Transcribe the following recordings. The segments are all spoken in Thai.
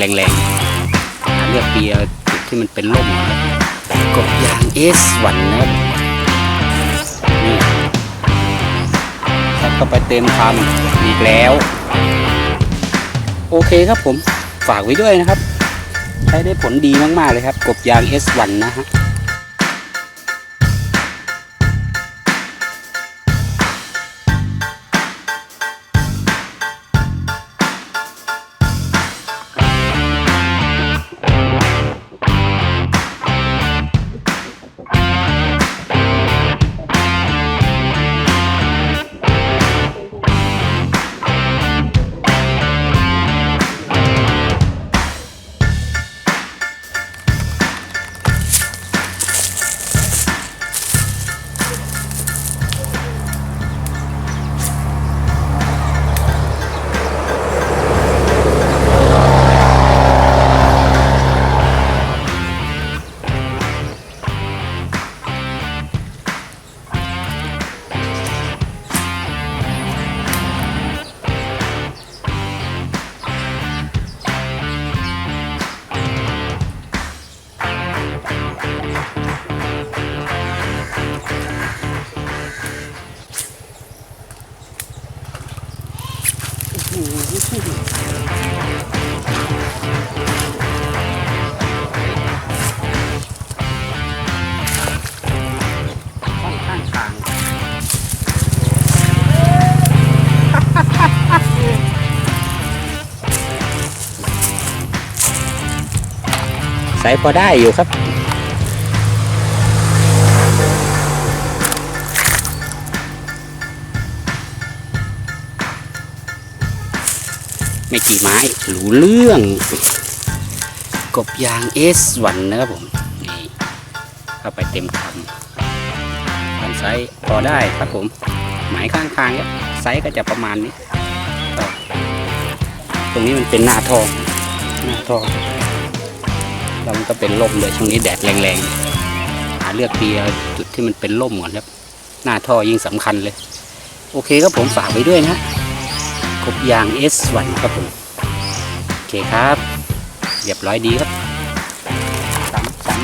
แรงๆหาเลือกเบียร์จุดที่มันเป็นร่มนะครับกบยางเอสวันนะครับนี่แล้วก็ไปเต็มคำอีกแล้ว โอเคครับผมฝากไว้ด้วยนะครับ ใช้ได้ผลดีมากๆเลยครับ กบยาง S1 นะฮะ ใส่พอได้อยู่ครับ ไม่กี่ไม้รู้เรื่อง กบยาง S1 นนะครับผม นี่ เข้าไปเต็มคำทำไซส์พอได้ครับผม หมายข้างทางครับไซส์ก็จะประมาณนี้ ตรงนี้มันเป็นหน้าทอง หน้าทอง แล้วมันก็เป็นร่มเลยช่วงนี้แดดแรงๆ หาเลือกเบียจุดที่มันเป็นร่มก่อนครับ หน้าท่อยิ่งสำคัญเลย โอเคครับผมฝากไว้ด้วยนะกบยาง S1 ครับผมโอเคครับเรียบร้อยดีครับสามสาม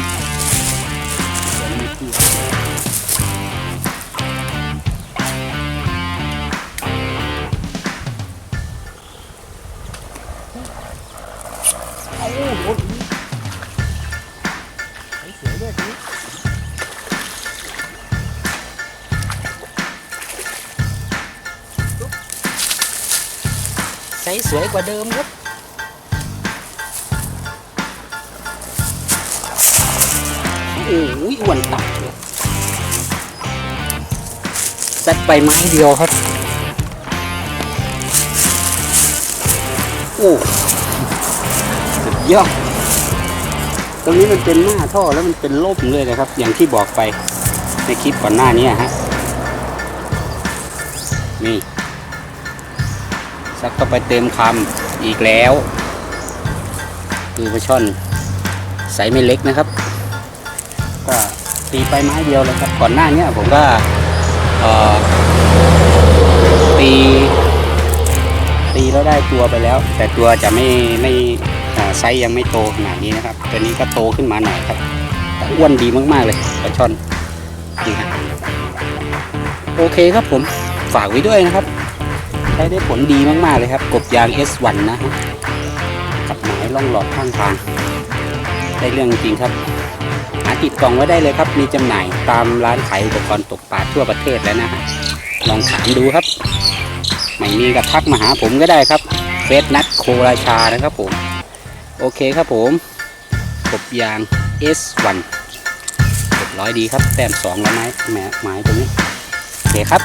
โอ้โห ใสสวยกว่าเดิมครับโอ้ยอ้วนตับเลยซัดไปไม้เดียวครับ โอ้สุดยอดตรงนี้มันเป็นหน้าท่อแล้วมันเป็นร่มเลยนะครับ อย่างที่บอกไปในคลิปก่อนหน้านี้ฮะนี่ ซักก็ไปเต็มคำอีกแล้วดูปลาช่อนไซส์ไม่เล็กนะครับ ก็ตีไปไม้เดียวเลยครับก่อนหน้าเนี้ยผมก็ตีตีแล้วได้ตัวไปแล้ว แต่ตัวจะไม่ไม่อ่าไซส์ยังไม่โตขนาดนี้นะครับ ตัวนี้ก็โตขึ้นมาหน่อยครับแต่อ้วนดีมากๆเลยปลาช่อนนี่ฮะโอเคครับผมฝากไว้ด้วยนะครับ ใช้ได้ผลดีมากๆเลยครับ กบยาง S1 นะฮะกับหมายล่องหลอดข้างทาง ได้เรื่องจริงครับ หาติดกล่องไว้ได้เลยครับ มีจำหน่ายตามร้านขายอุปกรณ์ตกปลาทั่วประเทศแล้วนะฮะลองถามดูครับ ไม่มีก็ทักมาหาผมก็ได้ครับเฟสนัดโคราชานะครับผม โอเคครับผม กบยาง S1 เรียบร้อยดีครับ แต้มสองแล้วไม้แหมไม้ตรงนี้ โอเคครับ